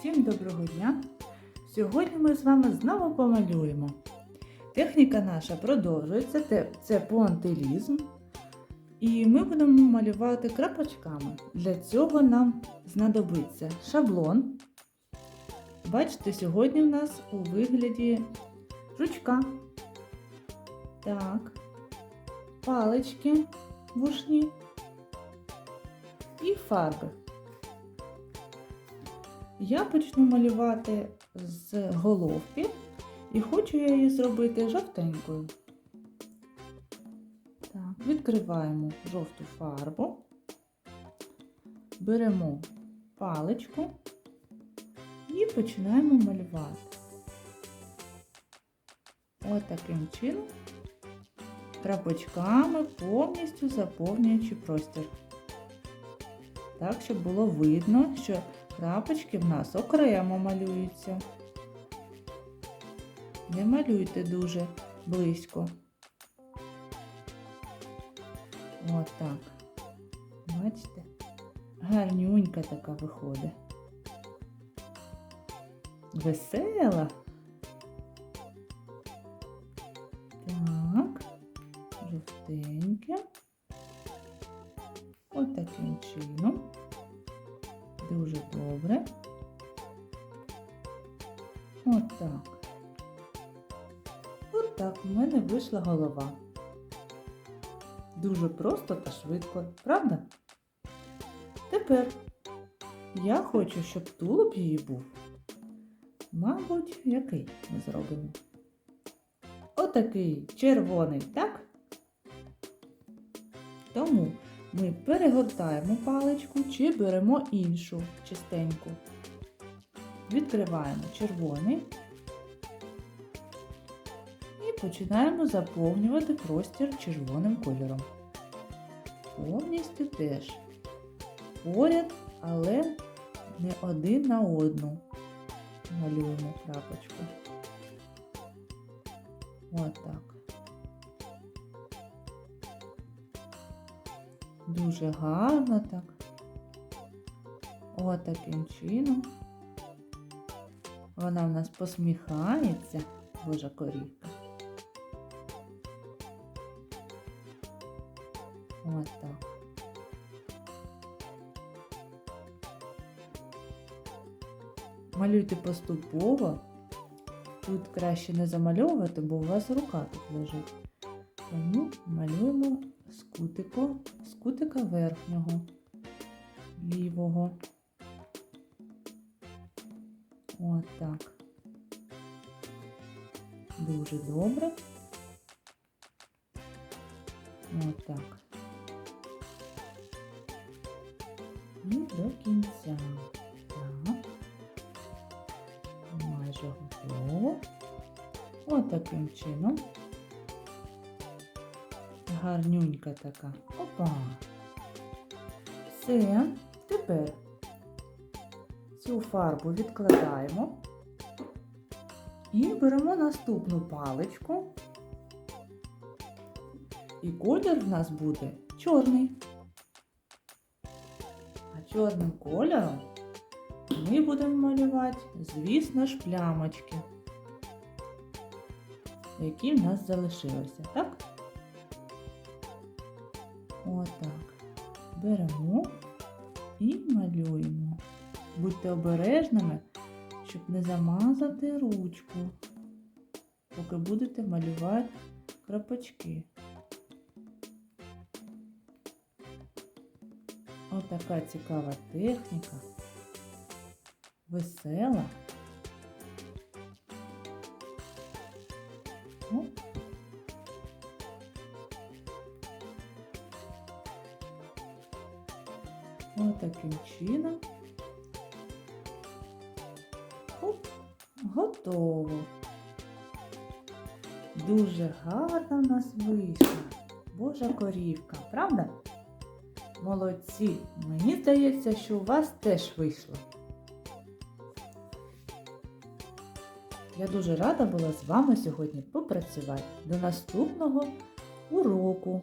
Всім доброго дня! Сьогодні ми з вами знову помалюємо. Техніка наша продовжується, це пуантилізм. І ми будемо малювати крапочками. Для цього нам знадобиться шаблон. Бачите, сьогодні в нас у вигляді жучка. Так, палички вушні і фарби. Я почну малювати з головки і хочу я її зробити жовтенькою. Так, відкриваємо жовту фарбу, беремо паличку і починаємо малювати. Ось таким чином, крапочками повністю заповнюючи простір. Так, щоб було видно, що крапочки в нас окремо малюються. Не малюйте дуже близько. От так. Бачите? Гарнюнька така виходить. Весела. Так, жовтеньке. От таким чином. Дуже добре. От так. От так у мене вийшла голова. Дуже просто та швидко, правда? Тепер я хочу, щоб тулуб її був. Мабуть, який ми зробимо? Отакий червоний, так? Тому ми перегортаємо паличку чи беремо іншу чистеньку. Відкриваємо червоний і починаємо заповнювати простір червоним кольором. Повністю теж поряд, але не один на одну. Малюємо крапочку. Отак. Дуже гарно так. От таким чином. Вона в нас посміхається, божа корівка. От так. Малюйте поступово. Тут краще не замальовувати, бо у вас рука тут лежить. Тому малюємо з кутику, з кутика верхнього, лівого. От так. Дуже добре. От так. І до кінця. Так. Майже готово. От таким чином. Гарнюнька така. Опа. Все. Тепер цю фарбу відкладаємо і беремо наступну паличку. І колір в нас буде чорний. А чорним кольором ми будемо малювати, звісно ж, плямочки, які в нас залишилися, так? Беремо і малюємо. Будьте обережними, щоб не замазати ручку, поки будете малювати крапочки. Отака цікава техніка. Весела. Оп. Отаким чином. Оп, готово. Дуже гарно в нас вийшла. Божа корівка, правда? Молодці! Мені здається, що у вас теж вийшло. Я дуже рада була з вами сьогодні попрацювати. До наступного уроку!